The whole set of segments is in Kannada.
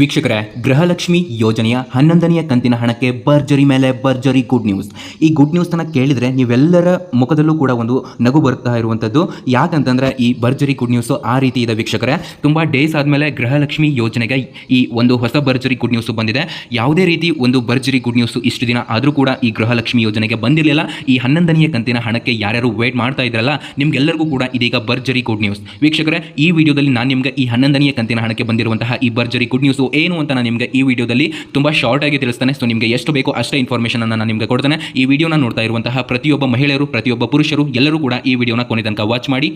ವೀಕ್ಷಕರೇ, ಗೃಹಲಕ್ಷ್ಮಿ ಯೋಜನೆಯ ಹನ್ನೊಂದನೆಯ ಕಂತಿನ ಹಣಕ್ಕೆ ಭರ್ಜರಿ ಮೇಲೆ ಭರ್ಜರಿ ಗುಡ್ ನ್ಯೂಸ್ ಈ ಗುಡ್ ನ್ಯೂಸ್ನ ಕೇಳಿದರೆ ನೀವೆಲ್ಲರ ಮುಖದಲ್ಲೂ ಕೂಡ ಒಂದು ನಗು ಬರ್ತಾ ಇರುವಂಥದ್ದು ಯಾಕಂತಂದ್ರೆ ಈ ಭರ್ಜರಿ ಗುಡ್ ನ್ಯೂಸು ಆ ರೀತಿ ಇದೆ ವೀಕ್ಷಕರೇ. ತುಂಬ ಡೇಸ್ ಆದಮೇಲೆ ಗೃಹಲಕ್ಷ್ಮಿ ಯೋಜನೆಗೆ ಈ ಒಂದು ಹೊಸ ಭರ್ಜರಿ ಗುಡ್ ನ್ಯೂಸು ಬಂದಿದೆ. ಯಾವುದೇ ರೀತಿ ಒಂದು ಭರ್ಜರಿ ಗುಡ್ ನ್ಯೂಸು ಇಷ್ಟು ದಿನ ಆದರೂ ಕೂಡ ಈ ಗೃಹಲಕ್ಷ್ಮಿ ಯೋಜನೆಗೆ ಬಂದಿರಲಿಲ್ಲ. ಈ ಹನ್ನೊಂದನೆಯ ಕಂತಿನ ಹಣಕ್ಕೆ ಯಾರ್ಯಾರು ವೇಟ್ ಮಾಡ್ತಾ ಇದ್ರಲ್ಲ, ನಿಮ್ಗೆಲ್ಲರಿಗೂ ಕೂಡ ಇದೀಗ ಭರ್ಜರಿ ಗುಡ್ ನ್ಯೂಸ್ ವೀಕ್ಷಕರೇ, ಈ ವಿಡಿಯೋದಲ್ಲಿ ನಾನು ನಿಮಗೆ ಈ ಹನ್ನೊಂದನೆಯ ಕಂತಿನ ಹಣಕ್ಕೆ ಬಂದಿರುವಂತಹ ಈ ಭರ್ಜರಿ ಗುಡ್ ನ್ಯೂಸು ಏನು ಅಂತ ನಾನು ನಿಮಗೆ ಈ ವಿಡಿಯೋದಲ್ಲಿ ತುಂಬ ಶಾರ್ಟ್ ಆಗಿ ತಿಳಿಸ್ತಾನೆ. ಸೊ ನಿಮಗೆ ಎಷ್ಟು ಬೇಕೋ ಅಷ್ಟೇ ಇನ್ಫಾರ್ಮೇಷನ್ ನಾನು ನಿಮಗೆ ಕೊಡ್ತಾನೆ. ಈ ವಿಡಿಯೋನ ನೋಡ್ತಾ ಇರುವಂತಹ ಪ್ರತಿಯೊಬ್ಬ ಮಹಿಳೆಯರು, ಪ್ರತಿಯೊಬ್ಬ ಪುರುಷರು ಎಲ್ಲರೂ ಕೂಡ ಈ ವಿಡಿಯೋನ ಕೊನೆ ತನಕ ವಾಚ್ ಮಾಡಿ.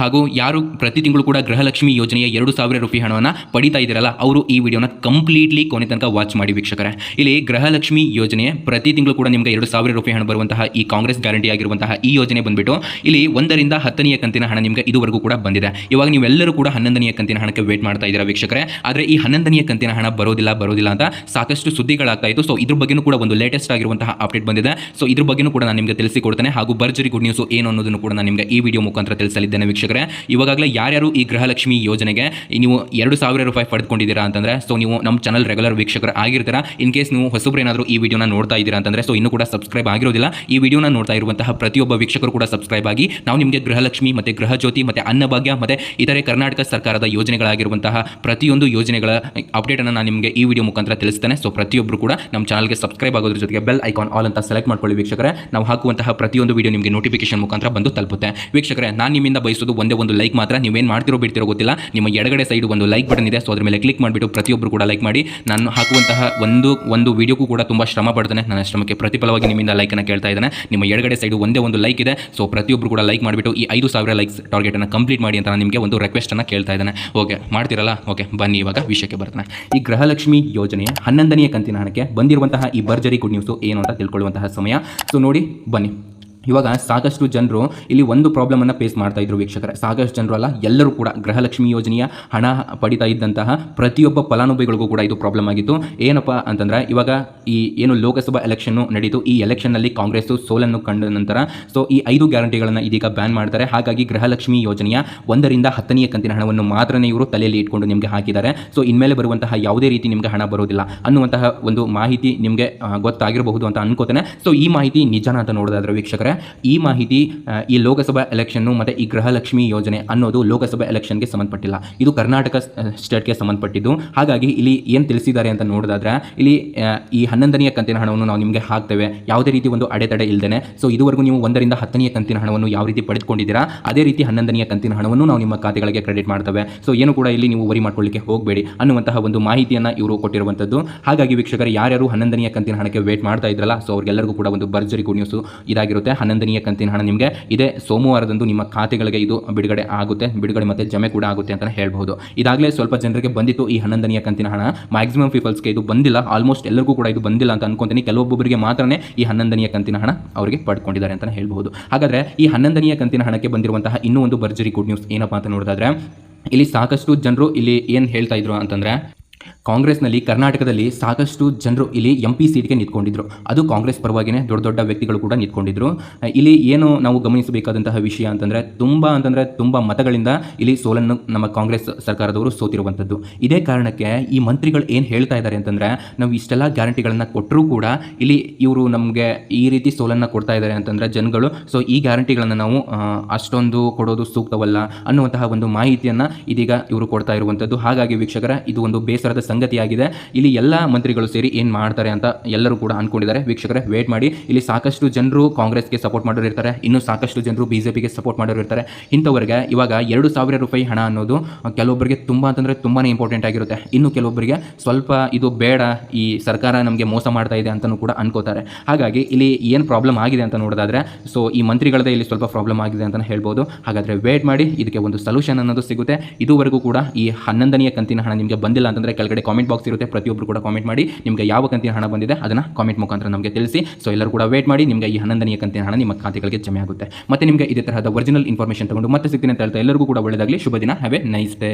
ಹಾಗೂ ಯಾರು ಪ್ರತಿ ತಿಂಗಳು ಕೂಡ ಗೃಹಲಕ್ಷ್ಮಿ ಯೋಜನೆಯ ಎರಡು ಸಾವಿರ ರೂಪಾಯಿ ಹಣವನ್ನು ಪಡಿತಾ ಇದ್ದೀರಲ್ಲ, ಅವರು ಈ ವಿಡಿಯೋನ ಕಂಪ್ಲೀಟ್ಲಿ ಕೊನೆ ತನಕ ವಾಚ್ ಮಾಡಿ ವೀಕ್ಷಕರೇ. ಇಲ್ಲಿ ಗೃಹಲಕ್ಷ್ಮಿ ಯೋಜನೆ ಪ್ರತಿ ತಿಂಗಳು ಕೂಡ ನಿಮಗೆ ಎರಡು ಸಾವಿರ ರೂಪಾಯಿ ಹಣ ಬರುವಂತಹ ಈ ಕಾಂಗ್ರೆಸ್ ಗ್ಯಾರಂಟಿ ಆಗಿರುವಂತಹ ಈ ಯೋಜನೆ ಬಂದ್ಬಿಟ್ಟು, ಇಲ್ಲಿ ಒಂದರಿಂದ ಹತ್ತನೆಯ ಕಂತಿನ ಹಣ ನಿಮಗೆ ಇದುವರೆಗೂ ಕೂಡ ಬಂದಿದೆ. ಇವಾಗ ನೀವೆಲ್ಲರೂ ಕೂಡ ಹನ್ನೊಂದನೆಯ ಕಂತಿನ ಹಣಕ್ಕೆ ವೇಟ್ ಮಾಡ್ತಾ ಇದ್ದೀರಾ ವೀಕ್ಷಕರೇ. ಆದರೆ ಈ ಹನ್ನೊಂದನೆಯ ಕಂತಿನ ಹಣ ಬರೋದಿಲ್ಲ ಬರೋದಿಲ್ಲ ಅಂತ ಸಾಕಷ್ಟು ಸುದ್ದಿಗಳಾಗ್ತಾ ಇತ್ತು. ಸೊ ಇದ್ರ ಬಗ್ಗೆನೂ ಕೂಡ ಒಂದು ಲೇಟೆಸ್ಟ್ ಆಗಿರುವಂತಹ ಅಪ್ಡೇಟ್ ಬಂದಿದೆ. ಸೊ ಇದ್ರ ಬಗ್ಗೆನೂ ಕೂಡ ನಾನು ನಿಮಗೆ ತಿಳಿಸಿಕೊಡ್ತೇನೆ. ಹಾಗೂ ಭರ್ಜರಿ ಗುಡ್ ನ್ಯೂಸ್ ಏನು ಅನ್ನೋದನ್ನು ಕೂಡ ನಾನು ನಿಮಗೆ ಈ ವಿಡಿಯೋ ಮುಖಾಂತರ ತಿಳಿಸಲಿದ್ದೇನೆ ವೀಕ್ಷಕರೇ. ಇವಾಗಲೇ ಯಾರ್ಯಾರು ಈ ಗೃಹಲಕ್ಷ್ಮಿ ಯೋಜನೆಗೆ ನೀವು ಎರಡು ಸಾವಿರ ರೂಪಾಯಿ ಪಡೆದುಕೊಂಡಿದ್ದೀರಾ ಅಂತಂದ್ರೆ ಸೊ ನೀವು ನಮ್ಮ ಚಾನಲ್ ರೆಗ್ಯುಲರ್ ವೀಕ್ಷಕರು ಆಗಿರ್ತೀರಾ. ಇನ್ ಕೇಸ್ ನೀವು ಹೊಸಬ್ರು ಏನಾದರೂ ಈ ವಿಡಿಯೋನ ನೋಡ್ತಾ ಇದ್ದೀರಾ ಅಂತಂದ್ರೆ ಸೊ ಇನ್ನೂ ಕೂಡ ಸಬ್ಸ್ಕ್ರೈಬ್ ಆಗಿರೋದಿಲ್ಲ. ಈ ವಿಡಿಯೋನ ನೋಡ್ತಾ ಇರುವಂತಹ ಪ್ರತಿಯೊಬ್ಬ ವೀಕ್ಷಕರು ಕೂಡ ಸಬ್ಸ್ಕ್ರೈಬ್ ಆಗಿ ನಾವು ನಿಮಗೆ ಗೃಹಲಕ್ಷ್ಮಿ ಮತ್ತೆ ಗೃಹಜ್ಯೋತಿ ಮತ್ತೆ ಅನ್ನಭಾಗ್ಯ ಮತ್ತೆ ಇತರೆ ಕರ್ನಾಟಕ ಸರ್ಕಾರದ ಯೋಜನೆಗಳಾಗಿರುವಂತಹ ಪ್ರತಿಯೊಂದು ಯೋಜನೆಗಳ ಅಪ್ಡೇಟ್ ಅನ್ನು ನಾನು ನಿಮಗೆ ಈ ವಿಡಿಯೋ ಮುಖಾಂತರ ತಿಳಿಸ್ತೇನೆ. ಸೊ ಪ್ರತಿಯೊಬ್ಬರು ಕೂಡ ನಮ್ಮ ಚಾನಲ್ಗೆ ಸಬ್ಸ್ಕ್ರೈಬ್ ಆಗೋದ್ರ ಜೊತೆಗೆ ಬೆಲ್ ಐಕಾನ್ ಆಲ್ ಅಂತ ಸೆಲೆಕ್ಟ್ ಮಾಡ್ಕೊಳ್ಳಿ ವೀಕ್ಷಕರೇ. ನಾವು ಹಾಕುವಂತಹ ಪ್ರತಿಯೊಂದು ವಿಡಿಯೋ ನಿಮಗೆ ನೋಟಿಫಿಕೇಶನ್ ಮುಖಾಂತರ ಬಂದು ತಲುಪುತ್ತೆ. ವೀಕ್ಷಕರೇ, ನಾನು ನಿಮ್ಮಿಂದ ಬಯಸೋದು ಒಂದೇ ಒಂದು ಲೈಕ್ ಮಾತ್ರ. ನೀವೇನು ಮಾಡ್ತಿರೋ ಬಿಡ್ತಿರೋ ಗೊತ್ತಿಲ್ಲ. ನಿಮ್ಮ ಎಡಗಡೆ ಸೈಡ್ ಒಂದು ಲೈಕ್ ಬಟನ್ ಇದೆ. ಸೊ ಅದ್ರ ಮೇಲೆ ಕ್ಲಿಕ್ ಮಾಡಿಬಿಟ್ಟು ಪ್ರತಿಯೊಬ್ಬರು ಕೂಡ ಲೈಕ್ ಮಾಡಿ. ನಾನು ಹಾಕುವಂತಹ ಒಂದು ಒಂದು ವಿಡಿಯೋಕ್ಕೂ ಕೂಡ ತುಂಬ ಶ್ರಮ ಪಡ್ತಾನೆ. ನನ್ನ ಶ್ರಮಕ್ಕೆ ಪ್ರತಿಫಲವಾಗಿ ನಿಮ್ಮಿಂದ ಲೈಕನ್ನು ಕೇಳ್ತಾ ಇದ್ದಾನೆ. ನಿಮ್ಮ ಎಡಗಡೆ ಸೈಡು ಒಂದೇ ಒಂದು ಲೈಕ್ ಇದೆ. ಸೊ ಪ್ರತಿಯೊಬ್ಬರು ಕೂಡ ಲೈಕ್ ಮಾಡಿಬಿಟ್ಟು ಈ ಐದು ಸಾವಿರ ಲೈಕ್ಸ್ ಟಾರ್ಗೆಟನ್ನು ಕಂಪ್ಲೀಟ್ ಮಾಡಿ ಅಂತ ನಾನು ನಿಮಗೆ ಒಂದು ರಿಕ್ವೆಸ್ಟನ್ನು ಕೇಳ್ತಾ ಇದ್ದಾನೆ. ಓಕೆ ಮಾಡ್ತಿರಲ್ಲ? ಓಕೆ ಬನ್ನಿ ಇವಾಗ ವಿಷಯಕ್ಕೆ ಬರ್ತಾನೆ. ಈ ಗೃಹಲಕ್ಷ್ಮಿ ಯೋಜನೆಯ ಹನ್ನೊಂದನೆಯ ಕಂತಿನ ಹಣಕ್ಕೆ ಬಂದಿರುವಂತಹ ಈ ಭರ್ಜರಿ ಗುಡ್ ನ್ಯೂಸು ಏನು ಅಂತ ತಿಳ್ಕೊಳ್ಳುವಂತಹ ಸಮಯ. ಸೊ ನೋಡಿ, ಬನ್ನಿ. ಇವಾಗ ಸಾಕಷ್ಟು ಜನರು ಇಲ್ಲಿ ಒಂದು ಪ್ರಾಬ್ಲಮನ್ನು ಫೇಸ್ ಮಾಡ್ತಾ ಇದ್ರು ವೀಕ್ಷಕರೇ. ಸಾಕಷ್ಟು ಜನರು ಅಲ್ಲ, ಎಲ್ಲರೂ ಕೂಡ ಗೃಹಲಕ್ಷ್ಮಿ ಯೋಜನೆಯ ಹಣ ಪಡಿತಾ ಇದ್ದಂತಹ ಪ್ರತಿಯೊಬ್ಬ ಫಲಾನುಭವಿಗಳಿಗೂ ಕೂಡ ಇದು ಪ್ರಾಬ್ಲಮ್ ಆಗಿತ್ತು. ಏನಪ್ಪ ಅಂತಂದ್ರೆ, ಇವಾಗ ಈ ಏನು ಲೋಕಸಭಾ ಎಲೆಕ್ಷನ್ನು ನಡೀತು. ಈ ಎಲೆಕ್ಷನ್ನಲ್ಲಿ ಕಾಂಗ್ರೆಸ್ಸು ಸೋಲನ್ನು ಕಂಡ ನಂತರ ಸೊ ಈ ಐದು ಗ್ಯಾರಂಟಿಗಳನ್ನು ಇದೀಗ ಬ್ಯಾನ್ ಮಾಡ್ತಾರೆ. ಹಾಗಾಗಿ ಗೃಹಲಕ್ಷ್ಮಿ ಯೋಜನೆಯ ಒಂದರಿಂದ ಹತ್ತನೆಯ ಕಂತಿನ ಹಣವನ್ನು ಮಾತ್ರನೇ ಇವರು ತಲೆಯಲ್ಲಿ ಇಟ್ಕೊಂಡು ನಿಮಗೆ ಹಾಕಿದ್ದಾರೆ. ಸೊ ಇನ್ಮೇಲೆ ಬರುವಂತಹ ಯಾವುದೇ ರೀತಿ ನಿಮಗೆ ಹಣ ಬರೋದಿಲ್ಲ ಅನ್ನುವಂತಹ ಒಂದು ಮಾಹಿತಿ ನಿಮಗೆ ಗೊತ್ತಾಗಿರಬಹುದು ಅಂತ ಅನ್ಕೋತೇನೆ. ಸೊ ಈ ಮಾಹಿತಿ ನಿಜಾನ ಅಂತ ನೋಡೋದಾದ್ರೆ ವೀಕ್ಷಕರೇ ಈ ಮಾಹಿತಿ ಈ ಲೋಕಸಭಾ ಎಲೆಕ್ಷನ್ನು ಮತ್ತು ಈ ಗೃಹಲಕ್ಷ್ಮಿ ಯೋಜನೆ ಅನ್ನೋದು ಲೋಕಸಭಾ ಎಲೆಕ್ಷನ್ಗೆ ಸಂಬಂಧಪಟ್ಟಿಲ್ಲ. ಇದು ಕರ್ನಾಟಕ ಸ್ಟೇಟ್ಗೆ ಸಂಬಂಧಪಟ್ಟಿದ್ದು. ಹಾಗಾಗಿ ಇಲ್ಲಿ ಏನು ತಿಳಿಸಿದ್ದಾರೆ ಅಂತ ನೋಡೋದಾದ್ರೆ, ಇಲ್ಲಿ ಈ ಹನ್ನೊಂದನೆಯ ಕಂತಿನ ಹಣವನ್ನು ನಾವು ನಿಮಗೆ ಹಾಕ್ತೇವೆ. ಯಾವುದೇ ರೀತಿ ಒಂದು ಅಡೆತಡೆ ಇಲ್ಲದೆ ಸೊ ಇದುವರೆಗೂ ನೀವು ಒಂದರಿಂದ ಹತ್ತನೆಯ ಕಂತಿನ ಹಣವನ್ನು ಯಾವ ರೀತಿ ಪಡೆದುಕೊಂಡಿದ್ದೀರಾ, ಅದೇ ರೀತಿ ಹನ್ನೊಂದನೆಯ ಕಂತಿನ ಹಣವನ್ನು ನಾವು ನಿಮ್ಮ ಖಾತೆಗಳಿಗೆ ಕ್ರೆಡಿಟ್ ಮಾಡ್ತೇವೆ. ಸೊ ಏನು ಕೂಡ ಇಲ್ಲಿ ನೀವು ವರಿ ಮಾಡ್ಕೊಳ್ಳಿಕ್ಕೆ ಹೋಗಬೇಡಿ ಅನ್ನುವಂತಹ ಒಂದು ಮಾಹಿತಿಯನ್ನು ಇವರು ಕೊಟ್ಟಿರುವಂಥದ್ದು. ಹಾಗಾಗಿ ವೀಕ್ಷಕರು, ಯಾರ್ಯಾರು ಹನ್ನೊಂದನೆಯ ಕಂತಿನ ಹಣಕ್ಕೆ ವೇಟ್ ಮಾಡ್ತಾ ಇದ್ರಲ್ಲ ಸೊ ಅವ್ರಿಗೆಲ್ಲರಿಗೂ ಕೂಡ ಒಂದು ಭರ್ಜರಿ ಗುಡ್ ನ್ಯೂಸು ಇದಾಗಿರುತ್ತೆ. ಹನ್ನೊಂದನೆಯ ಕಂತಿನ ಹಣ ನಿಮಗೆ. ಇದೇ ಸೋಮವಾರದಂದು ನಿಮ್ಮ ಖಾತೆಗಳಿಗೆ ಇದು ಬಿಡುಗಡೆ ಆಗುತ್ತೆ. ಬಿಡುಗಡೆ ಮತ್ತು ಜಮೆ ಕೂಡ ಆಗುತ್ತೆ ಅಂತಲೇ ಹೇಳ್ಬೋದು. ಇದಾಗಲೇ ಸ್ವಲ್ಪ ಜನರಿಗೆ ಬಂದಿತ್ತು ಈ ಹನ್ನೊಂದನೆಯ ಕಂತಿನ ಹಣ. ಮ್ಯಾಕ್ಸಿಮಮ್ ಪೀಪಲ್ಸ್ಗೆ ಇದು ಬಂದಿಲ್ಲ. ಆಲ್ಮೋಸ್ಟ್ ಎಲ್ಲರಿಗೂ ಕೂಡ ಇದು ಬಂದಿಲ್ಲ ಅಂತ ಅನ್ಕೊಂತೀನಿ. ಕೆಲವೊಬ್ಬರಿಗೆ ಮಾತ್ರನೇ ಈ ಹನ್ನೊಂದನೆಯ ಕಂತಿನ ಹಣ ಅವರಿಗೆ ಪಡ್ಕೊಂಡಿದ್ದಾರೆ ಅಂತಲೇ ಹೇಳ್ಬೋದು. ಹಾಗಾದರೆ ಈ ಹನ್ನೊಂದನೆಯ ಕಂತಿನ ಹಣಕ್ಕೆ ಬಂದಿರುವಂತಹ ಇನ್ನೂ ಒಂದು ಭರ್ಜರಿ ಗುಡ್ ನ್ಯೂಸ್ ಏನಪ್ಪ ಅಂತ ನೋಡೋದಾದ್ರೆ, ಇಲ್ಲಿ ಸಾಕಷ್ಟು ಜನರು ಇಲ್ಲಿ ಏನು ಹೇಳ್ತಾ ಇದ್ರು ಅಂತಂದ್ರೆ ಕಾಂಗ್ರೆಸ್ನಲ್ಲಿ ಕರ್ನಾಟಕದಲ್ಲಿ ಸಾಕಷ್ಟು ಜನರು ಇಲ್ಲಿ ಎಂ ಪಿ ಸೀಟ್ಗೆ ನಿಂತ್ಕೊಂಡಿದ್ರು. ಅದು ಕಾಂಗ್ರೆಸ್ ಪರವಾಗಿನೇ ದೊಡ್ಡ ದೊಡ್ಡ ವ್ಯಕ್ತಿಗಳು ಕೂಡ ನಿಂತ್ಕೊಂಡಿದ್ರು. ಇಲ್ಲಿ ಏನು ನಾವು ಗಮನಿಸಬೇಕಾದಂತಹ ವಿಷಯ ಅಂತಂದರೆ ತುಂಬ ಅಂತಂದರೆ ತುಂಬ ಮತಗಳಿಂದ ಇಲ್ಲಿ ಸೋಲನ್ನು ನಮ್ಮ ಕಾಂಗ್ರೆಸ್ ಸರ್ಕಾರದವರು ಸೋತಿರುವಂಥದ್ದು. ಇದೇ ಕಾರಣಕ್ಕೆ ಈ ಮಂತ್ರಿಗಳು ಏನು ಹೇಳ್ತಾ ಇದ್ದಾರೆ ಅಂತಂದರೆ ನಾವು ಇಷ್ಟೆಲ್ಲ ಗ್ಯಾರಂಟಿಗಳನ್ನು ಕೊಟ್ಟರೂ ಕೂಡ ಇಲ್ಲಿ ಇವರು ನಮಗೆ ಈ ರೀತಿ ಸೋಲನ್ನು ಕೊಡ್ತಾ ಇದ್ದಾರೆ ಅಂತಂದರೆ ಜನಗಳು. ಸೊ ಈ ಗ್ಯಾರಂಟಿಗಳನ್ನು ನಾವು ಅಷ್ಟೊಂದು ಕೊಡೋದು ಸೂಕ್ತವಲ್ಲ ಅನ್ನುವಂತಹ ಒಂದು ಮಾಹಿತಿಯನ್ನು ಇದೀಗ ಇವರು ಕೊಡ್ತಾ ಇರುವಂಥದ್ದು. ಹಾಗಾಗಿ ವೀಕ್ಷಕರ, ಇದು ಒಂದು ಬೇಸರದ ಸಂಗತಿಯಾಗಿದೆ. ಇಲ್ಲಿ ಎಲ್ಲ ಮಂತ್ರಿಗಳು ಸೇರಿ ಏನು ಮಾಡ್ತಾರೆ ಅಂತ ಎಲ್ಲರೂ ಕೂಡ ಅನ್ಕೊಂಡಿದ್ದಾರೆ. ವೀಕ್ಷಕರೇ ವೇಟ್ ಮಾಡಿ. ಇಲ್ಲಿ ಸಾಕಷ್ಟು ಜನರು ಕಾಂಗ್ರೆಸ್ಗೆ ಸಪೋರ್ಟ್ ಮಾಡೋರು ಇರ್ತಾರೆ. ಇನ್ನು ಸಾಕಷ್ಟು ಜನರು ಬಿ ಜೆ ಪಿಗೆ ಸಪೋರ್ಟ್ ಮಾಡೋರು ಇರ್ತಾರೆ. ಇಂಥವರಿಗೆ ಇವಾಗ ಎರಡು ಸಾವಿರ ರೂಪಾಯಿ ಹಣ ಅನ್ನೋದು ಕೆಲವೊಬ್ಬರಿಗೆ ತುಂಬ ಅಂತಂದರೆ ತುಂಬಾ ಇಂಪಾರ್ಟೆಂಟ್ ಆಗಿರುತ್ತೆ. ಇನ್ನು ಕೆಲವೊಬ್ಬರಿಗೆ ಸ್ವಲ್ಪ ಇದು ಬೇಡ, ಈ ಸರ್ಕಾರ ನಮಗೆ ಮೋಸ ಮಾಡ್ತಾ ಇದೆ ಅಂತಲೂ ಕೂಡ ಅನ್ಕೋತಾರೆ. ಹಾಗಾಗಿ ಇಲ್ಲಿ ಏನು ಪ್ರಾಬ್ಲಮ್ ಆಗಿದೆ ಅಂತ ನೋಡೋದಾದರೆ ಸೊ ಈ ಮಂತ್ರಿಗಳದೇ ಇಲ್ಲಿ ಸ್ವಲ್ಪ ಪ್ರಾಬ್ಲಮ್ ಆಗಿದೆ ಅಂತಲೇ ಹೇಳ್ಬೋದು. ಹಾಗಾದರೆ ವೇಟ್ ಮಾಡಿ. ಇದಕ್ಕೆ ಒಂದು ಸೊಲ್ಯೂಷನ್ ಅನ್ನೋದು ಸಿಗುತ್ತೆ. ಇದುವರೆಗೂ ಕೂಡ ಈ ಹನ್ನೊಂದನೆಯ ಕಂತಿನ ಹಣ ನಿಮಗೆ ಬಂದಿಲ್ಲ ಅಂತಂದರೆ ಕೆಳಗಡೆ ಕಾಮೆಂಟ್ ಬಾಕ್ಸ್ ಇರುತ್ತೆ. ಪ್ರತಿಯೊಬ್ಬರು ಕೂಡ ಕಾಮೆಂಟ್ ಮಾಡಿ ನಿಮಗೆ ಯಾವ ಕಂತಿನ ಹಣ ಬಂದಿದೆ ಅದನ್ನು ಕಾಮೆಂಟ್ ಮುಖಾಂತರ ನಮಗೆ ತಿಳಿಸಿ. ಸೊ ಎಲ್ಲರೂ ಕೂಡ ವೇಟ್ ಮಾಡಿ ನಿಮಗೆ ಈ ಹನ್ನೊಂದನೆಯ ಕಂತಿನ ಹಣ ನಿಮ್ಮ ಖಾತೆಗಳಿಗೆ ಜಮೆ ಆಗುತ್ತೆ. ಮತ್ತೆ ನಿಮಗೆ ಇದೇ ತರಹದ ಒರಿಜಿನಲ್ ಇನ್ಫಾರ್ಮೇಷನ್ ತಗೊಂಡು ಮತ್ತೆ ಸಿಗ್ತೀನಿ ಅಂತ ಹೇಳ್ತಾ ಎಲ್ಲರಿಗೂ ಕೂಡ ಒಳ್ಳೆಯದಾಗಲಿ ಶುಭ ದಿನ. Have nice day